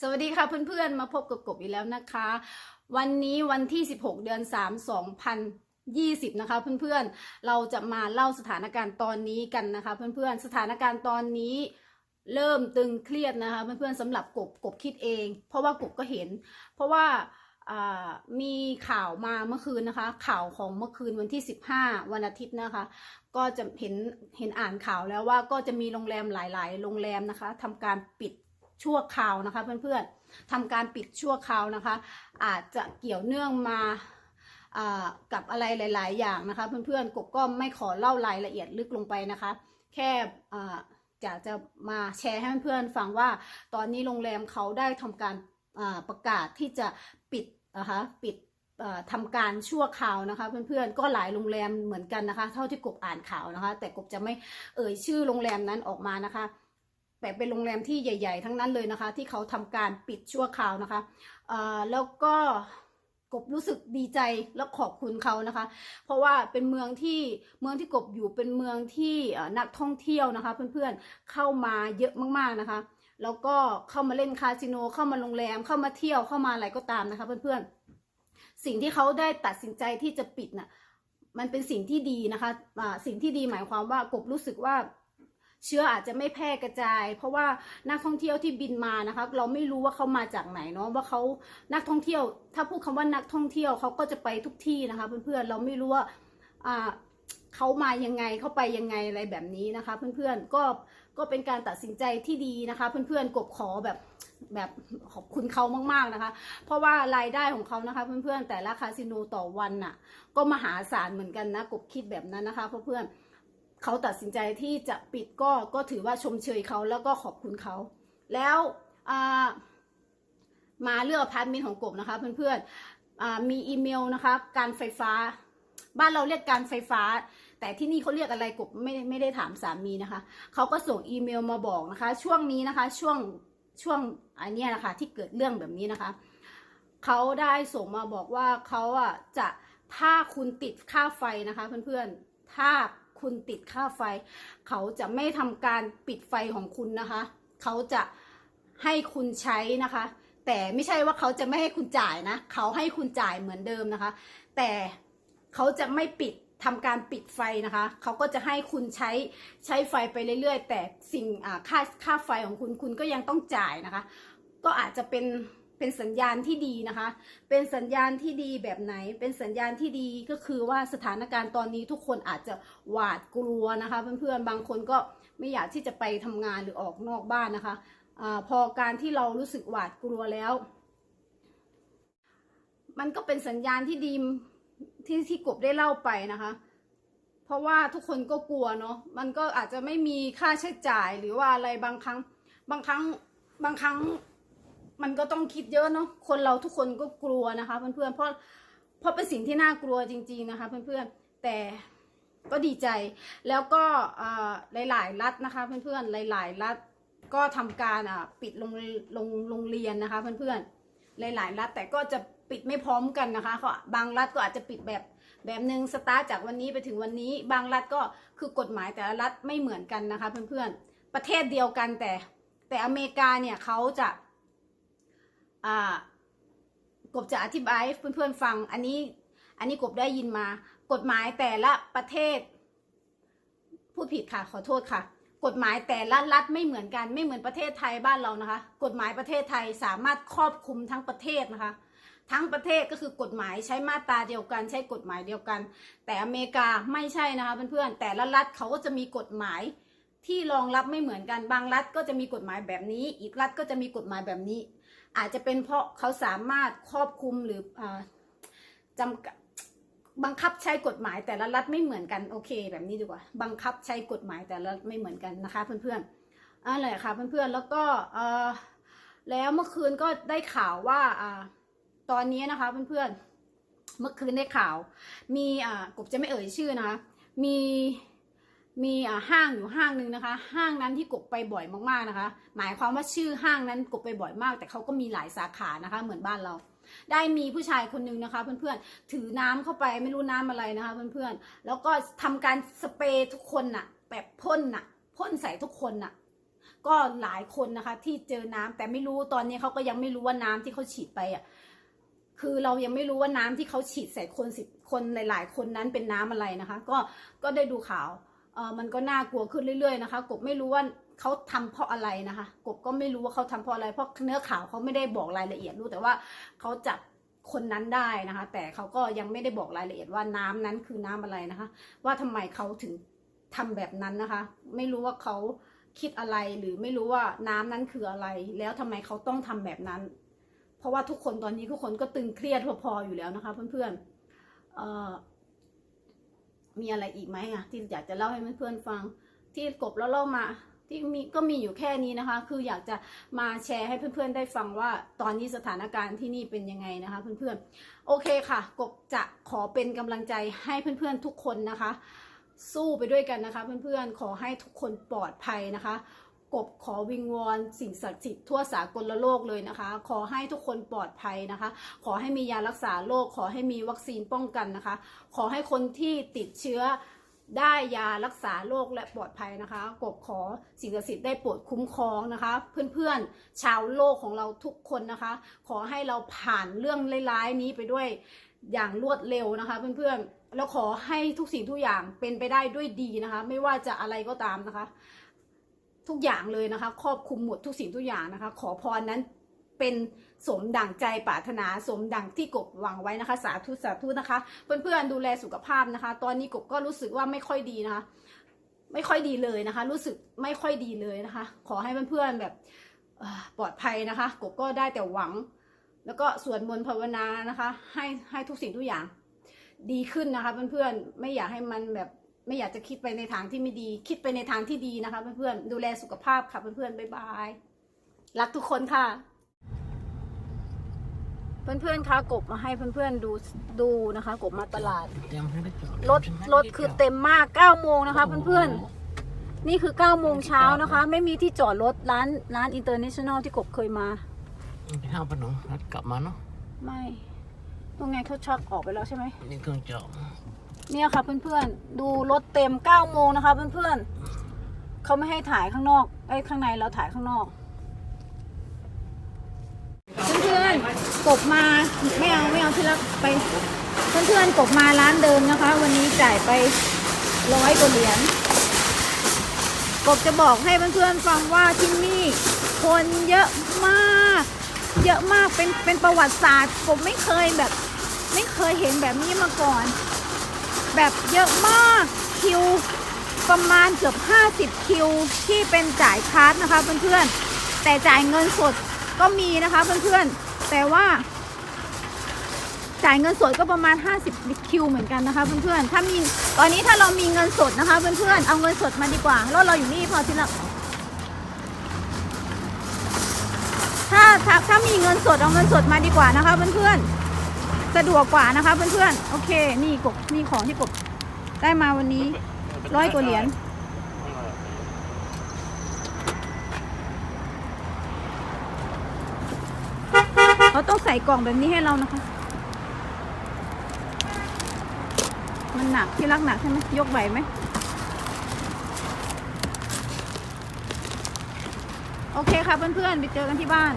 สวัสดีค่ะเพื่อนๆ มาพบกับกบอีกแล้วนะคะ วันนี้วันที่ 16 เดือน 3 2020 นะคะเพื่อนๆ เราจะมาเล่าสถานการณ์ตอนนี้กันนะคะ เพื่อนๆ สถานการณ์ตอนนี้เริ่มตึงเครียดนะคะเพื่อนๆสำหรับกบกบคิดเอง เพราะว่ากบก็เห็น เพราะว่ามีข่าวมาเมื่อคืนนะคะ ข่าวของเมื่อคืนวันที่ 15 วันอาทิตย์นะคะ ก็จะเห็นเห็นอ่านข่าวแล้วว่าก็จะมีโรงแรมหลาย ๆ โรงแรมนะคะทำการปิด ชั่วคราวนะคะ เพื่อนๆทำการปิดชั่วคราวนะคะ อาจจะเกี่ยวเนื่องมากับอะไรหลาย ๆ อย่างนะคะ เพื่อนๆกบก็ไม่ขอเล่ารายละเอียดลึกลงไปนะคะ แค่อยากจะมาแชร์ให้เพื่อนๆฟังว่าตอนนี้โรงแรมเขาได้ทำการประกาศที่จะปิดนะคะปิดทำการชั่วคราวนะคะเพื่อนๆก็หลายโรงแรมเหมือนกันนะคะ เท่าที่กบอ่านข่าวนะคะ แต่กบจะไม่เอ่ยชื่อโรงแรมนั้นออกมานะคะ แต่เป็นโรงแรมที่ใหญ่ ๆ ทั้งนั้นเลยนะคะ ที่เขาทำการปิดชั่วคราวนะคะแล้วก็กบรู้สึกดีใจและขอบคุณเขานะคะ เพราะว่าเป็นเมืองที่เมืองที่กบอยู่เป็นเมืองที่นักท่องเที่ยวนะคะ เพื่อนๆเข้ามาเยอะมากๆนะคะ แล้วก็เข้ามาเล่นคาสิโนเข้ามาโรงแรมเข้ามาเที่ยวเข้ามาอะไรก็ตามนะคะเพื่อนๆสิ่งที่เขาได้ตัดสินใจที่จะปิดน่ะมันเป็นสิ่งที่ดีนะคะอ่าสิ่งที่ดีหมายความว่ากบรู้สึกว่า เชื้ออาจจะไม่แพร่กระจาย เพราะว่านักท่องเที่ยวที่บินมานะคะ เราไม่รู้ว่าเขามาจากไหนเนาะว่าเขานักท่องเที่ยว ถ้าพูดคำว่านักท่องเที่ยวเขาก็จะไปทุกที่นะคะเพื่อนๆเราไม่รู้ว่าอ่าเขามายังไงเขาไปยังไงอะไรแบบนี้นะคะ เพื่อนๆก็ก็เป็นการตัดสินใจที่ดีนะคะ เพื่อนๆกบขอแบบแบบขอบคุณเขามากๆนะคะ เพราะว่ารายได้ของเขานะคะ เพื่อนๆแต่ละคาสิโนต่อวันน่ะ ก็มหาศาลเหมือนกันนะกบคิดแบบนั้นนะคะเพื่อนๆ เขาตัดสินใจที่จะปิดก็ก็ถือว่าชมเชยเขาแล้วก็ขอบคุณเขา แล้วมาเรื่องอพาร์ตเมนต์ของกบนะคะ เพื่อนๆมีอีเมลนะคะ การไฟฟ้า บ้านเราเรียกการไฟฟ้า แต่ที่นี่เขาเรียกอะไรกบไม่ไม่ได้ถามสามีนะคะเขาก็ส่งอีเมลมาบอกนะคะ ช่วงนี้นะคะช่วงช่วงอันนี้นะคะที่เกิดเรื่องแบบนี้นะคะเขาได้ส่งมาบอกว่าเขาอะจะถ้าคุณติดค่าไฟนะคะ เพื่อนๆถ้า คุณติดค่าไฟ เขาจะไม่ทำการปิดไฟของคุณนะคะ เขาจะให้คุณใช้นะคะ แต่ไม่ใช่ว่าเขาจะไม่ให้คุณจ่ายนะ เขาให้คุณจ่ายเหมือนเดิมนะคะ แต่เขาจะไม่ปิดทำการปิดไฟนะคะ เขาก็จะให้คุณใช้ใช้ไฟไปเรื่อยๆ แต่สิ่งค่าค่าไฟของคุณคุณก็ยังต้องจ่ายนะคะ ก็อาจจะเป็น เป็นสัญญาณที่ดีนะคะ เป็นสัญญาณที่ดีแบบไหน เป็นสัญญาณที่ดีก็คือว่าสถานการณ์ตอนนี้ทุกคนอาจจะหวาดกลัวนะคะ เพื่อนๆ บางคนก็ไม่อยากที่จะไปทำงานหรือออกนอกบ้านนะคะอพอการที่เรารู้สึกหวาดกลัวแล้ว มันก็เป็นสัญญาณที่ดีที่ที่กบได้เล่าไปนะคะเพราะว่าทุกคนก็กลัวเนาะ มันก็อาจจะไม่มีค่าใช้จ่ายหรือว่าอะไรบางครั้ง บางครั้ง บางครั้ง มันก็ต้องคิดเยอะเนาะคนเราทุกคนก็กลัวนะคะ เพื่อนๆเพราะเพราะเป็นสิ่งที่น่ากลัวจริง ๆนะคะ เพื่อนๆแต่ก็ดีใจแล้วก็อ่าหลายๆรัฐนะคะ เพื่อนๆหลาย ๆ รัฐก็ทำการอ่าปิดโรงโรงโรงเรียนนะคะ เพื่อนๆหลาย ๆ รัฐแต่ก็จะปิดไม่พร้อมกันนะคะเขาบางรัฐก็อาจจะปิดแบบแบบหนึ่งสตาร์ทจากวันนี้ไปถึงวันนี้ บางรัฐก็คือกฎหมายแต่ละรัฐไม่เหมือนกันนะคะ เพื่อนๆประเทศเดียวกันแต่แต่อเมริกาเนี่ยเขาจะ กบจะอธิบายให้เพื่อนๆฟัง อันนี้ อันนี้กบได้ยินมา กฎหมายแต่ละประเทศพูดผิดค่ะ ขอโทษค่ะ กฎหมายแต่ละรัฐไม่เหมือนกัน ไม่เหมือนประเทศไทยบ้านเรานะคะ กฎหมายประเทศไทยสามารถครอบคลุมทั้งประเทศนะคะ ทั้งประเทศก็คือกฎหมายใช้มาตราเดียวกัน ใช้กฎหมายเดียวกัน แต่อเมริกาไม่ใช่นะคะเพื่อนๆ แต่ละรัฐเขาก็จะมีกฎหมายที่รองรับไม่เหมือนกัน บางรัฐก็จะมีกฎหมายแบบนี้ อีกรัฐก็จะมีกฎหมายแบบนี้ อาจจะเป็นเพราะเขาสามารถครอบคุมหรืออจำกัดบังคับใช้กฎหมายแต่ละรัฐไม่เหมือนกันโอเค แบบนี้ดีกว่า บังคับใช้กฎหมายแต่ละรัฐไม่เหมือนกันนะคะ เพื่อนๆอะไรค่ะเพื่อนๆแล้วก็แล้วเมื่อคืนก็ได้ข่าวว่าอตอนนี้นะคะเพื่อนๆเมื่อคืนได้ข่าว มีอ่ากบจะไม่เอ่ยชื่อนะคะมี มีอ่าห้างอยู่ห้างหนึ่งนะคะ ห้างนั้นที่กบไปบ่อยมากๆนะคะ หมายความว่าชื่อห้างนั้นกบไปบ่อยมาก แต่เขาก็มีหลายสาขานะคะ เหมือนบ้านเรา ได้มีผู้ชายคนหนึงนะคะ เพื่อนๆถือน้ำเข้าไปไม่รู้น้ำอะไรนะคะ เพื่อนๆแล้วก็ทำการสเปรย์ทุกคนน่ะแบบพ่นน่ะพ่นใส่ทุกคนน่ะ ก็หลายคนนะคะ ที่เจอน้ำแต่ไม่รู้ตอนนี้เขาก็ยังไม่รู้ว่าน้ำที่เขาฉีดไปอะคือเรายังไม่รู้ว่าน้ำที่เขาฉีดใส่คนสิบคนหลาย ๆ คนนั้นเป็นน้ำอะไรนะคะ ก็ก็ได้ดูข่าว เออมันก็น่ากลัวขึ้นเรื่อย ๆ นะคะ กบไม่รู้ว่าเขาทำเพราะอะไรนะคะ กบก็ไม่รู้ว่าเขาทำเพราะอะไรเพราะเนื้อข่าวเขาไม่ได้บอกรายละเอียดรู้แต่ว่าเขาจับคนนั้นได้นะคะ แต่เขาก็ยังไม่ได้บอกรายละเอียดว่าน้ำนั้นคือน้ำอะไรนะคะ ว่าทำไมเขาถึงทำแบบนั้นนะคะ ไม่รู้ว่าเขาคิดอะไรหรือไม่รู้ว่าน้ำนั้นคืออะไร แล้วทำไมเขาต้องทำแบบนั้น เพราะว่าทุกคนตอนนี้ทุกคนก็ตึงเครียดพอๆอยู่แล้วนะคะ เพื่อนๆเอ่อ มีอะไรอีกไหมอะที่อยากจะเล่าให้เพื่อนๆฟัง ที่กบแล้วเล่ามาที่มีก็มีอยู่แค่นี้นะคะ คืออยากจะมาแชร์ให้เพื่อนๆได้ฟังว่าตอนนี้สถานการณ์ที่นี่เป็นยังไงนะคะเพื่อนๆ โอเคค่ะ กบจะขอเป็นกำลังใจให้เพื่อนๆทุกคนนะคะ สู้ไปด้วยกันนะคะ เพื่อนๆ ขอให้ทุกคนปลอดภัยนะคะ กบขอวิงวอนสิ่งศักดิ์สิทธิ์ทั่วสากลโลกเลยนะคะ ขอให้ทุกคนปลอดภัยนะคะ ขอให้มียารักษาโรคขอให้มีวัคซีนป้องกันนะคะ ขอให้คนที่ติดเชื้อได้ยารักษาโรคและปลอดภัยนะคะ กบขอสิ่งศักดิ์สิทธิ์ได้โปรดคุ้มครองนะคะ เพื่อนๆชาวโลกของเราทุกคนนะคะ ขอให้เราผ่านเรื่องร้ายๆนี้ไปด้วยอย่างรวดเร็วนะคะเพื่อนๆแล้วขอให้ทุกสิ่งทุกอย่างเป็นไปได้ด้วยดีนะคะ ไม่ว่าจะอะไรก็ตามนะคะ ทุกอย่างเลยนะคะ ครอบคลุมหมดทุกสิ่งทุกอย่างนะคะ ขอพรนั้นเป็นสมดั่งใจปรารถนาสมดั่งที่กบหวังไว้นะคะ สาธุสาธุนะคะ เพื่อนๆดูแลสุขภาพนะคะ ตอนนี้กบก็รู้สึกว่าไม่ค่อยดีนะคะ ไม่ค่อยดีเลยนะคะ รู้สึกไม่ค่อยดีเลยนะคะ ขอให้เพื่อนๆแบบปลอดภัยนะคะ กบก็ได้แต่หวัง แล้วก็สวดมนต์ภาวนานะคะ ให้ให้ทุกสิ่งทุกอย่างดีขึ้นนะคะ เพื่อนๆไม่อยากให้มันแบบ ไม่อยากจะคิดไปในทางที่ไม่ดี คิดไปในทางที่ดีนะคะเพื่อนๆดูแลสุขภาพค่ะเพื่อนๆบ๊ายบายรักทุกคนค่ะ เพื่อนๆคะกบมาให้เพื่อนๆดูดูนะคะ กบมาตลาดรถรถคือเต็มมาก9โมงนะคะ เพื่อนๆนี่คือ9โมงเช้านะคะ ไม่มีที่จอดรถร้านร้านอินเตอร์เนชั่นแนลที่กบเคยมาไปห้างปะหนองนัดกลับมาเนาะไม่ตรงไงเขาชักออกไปแล้วใช่ไหมนี่เครื่องจอด เนี่ยค่ะเพื่อนๆ ดูรถเต็ม9โมงนะคะ เพื่อนๆเขาไม่ให้ถ่ายข้างนอกไอ้ข้างในเราถ่ายข้างนอก เพื่อนๆกบมาไม่เอาไม่เอาที่รักไป เพื่อนๆกบมาร้านเดิมนะคะ วันนี้จ่ายไปร้อยกว่าเหรียญกบจะบอกให้เพื่อนๆฟังว่าที่นี่คนเยอะมาก เยอะมากเป็นเป็นประวัติศาสตร์กบไม่เคยแบบ ไม่เคยเห็นแบบนี้มาก่อน แบบเยอะมากคิวประมาณเกือบ 50 คิวที่เป็นจ่ายคาร์ดนะคะเพื่อนๆ แต่จ่ายเงินสดก็มีนะคะเพื่อนๆ แต่ว่า จ่ายเงินสดก็ประมาณ 50 คิวเหมือนกันนะคะเพื่อนๆ ถ้ามีตอนนี้ถ้าเรามีเงินสดนะคะเพื่อนๆ เอาเงินสดมาดีกว่าแล้วเราอยู่นี่พอที่ละถ้าถ้าถ้ามีเงินสดเอาเงินสดมาดีกว่านะคะเพื่อนๆ สะดวกกว่านะคะเพื่อนๆ โอเค นี่กบนี่ของที่กบได้มาวันนี้ร้อยกว่าเหรียญเขาต้องใส่กล่องแบบนี้ให้เรานะคะ มันหนักที่รักหนักใช่ไหมยกไหวไหมโอเคค่ะเพื่อนๆ ไปเจอกันที่บ้าน